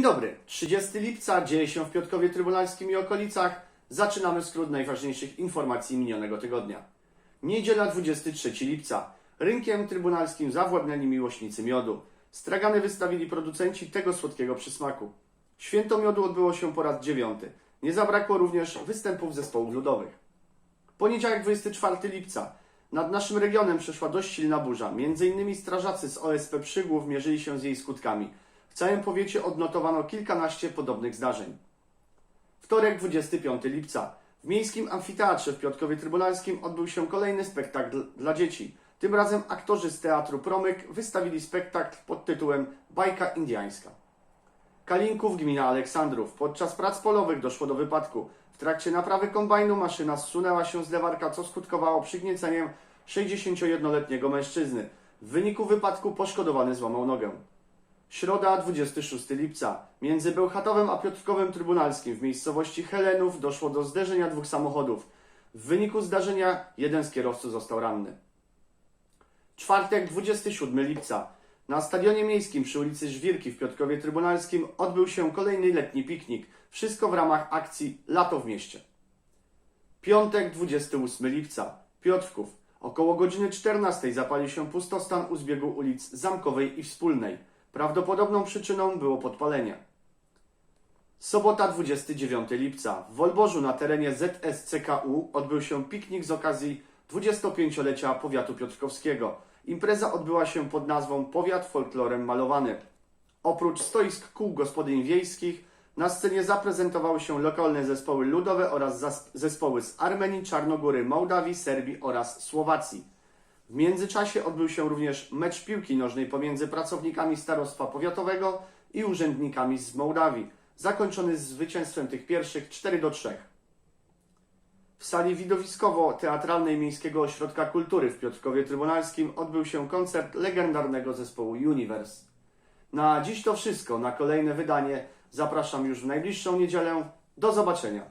20 lipca dzieje się w Piotrkowie Trybunalskim i okolicach. Zaczynamy skrót najważniejszych informacji minionego tygodnia. Niedziela 23 lipca. Rynkiem trybunalskim zawładnęli miłośnicy miodu. Stragany wystawili producenci tego słodkiego przysmaku. Święto miodu odbyło się po raz dziewiąty. Nie zabrakło również występów zespołów ludowych. Poniedziałek 24 lipca. Nad naszym regionem przeszła dość silna burza. Między innymi strażacy z OSP Przygłów mierzyli się z jej skutkami. W całym powiecie odnotowano kilkanaście podobnych zdarzeń. Wtorek 25 lipca. W Miejskim Amfiteatrze w Piotrkowie Trybunalskim odbył się kolejny spektakl dla dzieci. Tym razem aktorzy z Teatru Promyk wystawili spektakl pod tytułem Bajka Indiańska. Kalinków, gmina Aleksandrów. Podczas prac polowych doszło do wypadku. W trakcie naprawy kombajnu maszyna zsunęła się z lewarka, co skutkowało przygnieceniem 61-letniego mężczyzny. W wyniku wypadku poszkodowany złamał nogę. Środa, 26 lipca. Między Bełchatowem a Piotrkowem Trybunalskim w miejscowości Helenów doszło do zderzenia dwóch samochodów. W wyniku zdarzenia jeden z kierowców został ranny. Czwartek, 27 lipca. Na stadionie miejskim przy ulicy Żwirki w Piotrkowie Trybunalskim odbył się kolejny letni piknik. Wszystko w ramach akcji Lato w mieście. Piątek, 28 lipca. Piotrków. Około godziny 14 zapalił się pustostan u zbiegu ulic Zamkowej i Wspólnej. Prawdopodobną przyczyną było podpalenie. Sobota 29 lipca. W Wolborzu na terenie ZSCKU odbył się piknik z okazji 25-lecia powiatu piotrkowskiego. Impreza odbyła się pod nazwą Powiat folklorem malowany. Oprócz stoisk kół gospodyń wiejskich na scenie zaprezentowały się lokalne zespoły ludowe oraz zespoły z Armenii, Czarnogóry, Mołdawii, Serbii oraz Słowacji. W międzyczasie odbył się również mecz piłki nożnej pomiędzy pracownikami Starostwa Powiatowego i urzędnikami z Mołdawii, zakończony zwycięstwem tych pierwszych 4 do 3. W sali widowiskowo-teatralnej Miejskiego Ośrodka Kultury w Piotrkowie Trybunalskim odbył się koncert legendarnego zespołu Universe. Na dziś to wszystko. Na kolejne wydanie zapraszam już w najbliższą niedzielę. Do zobaczenia.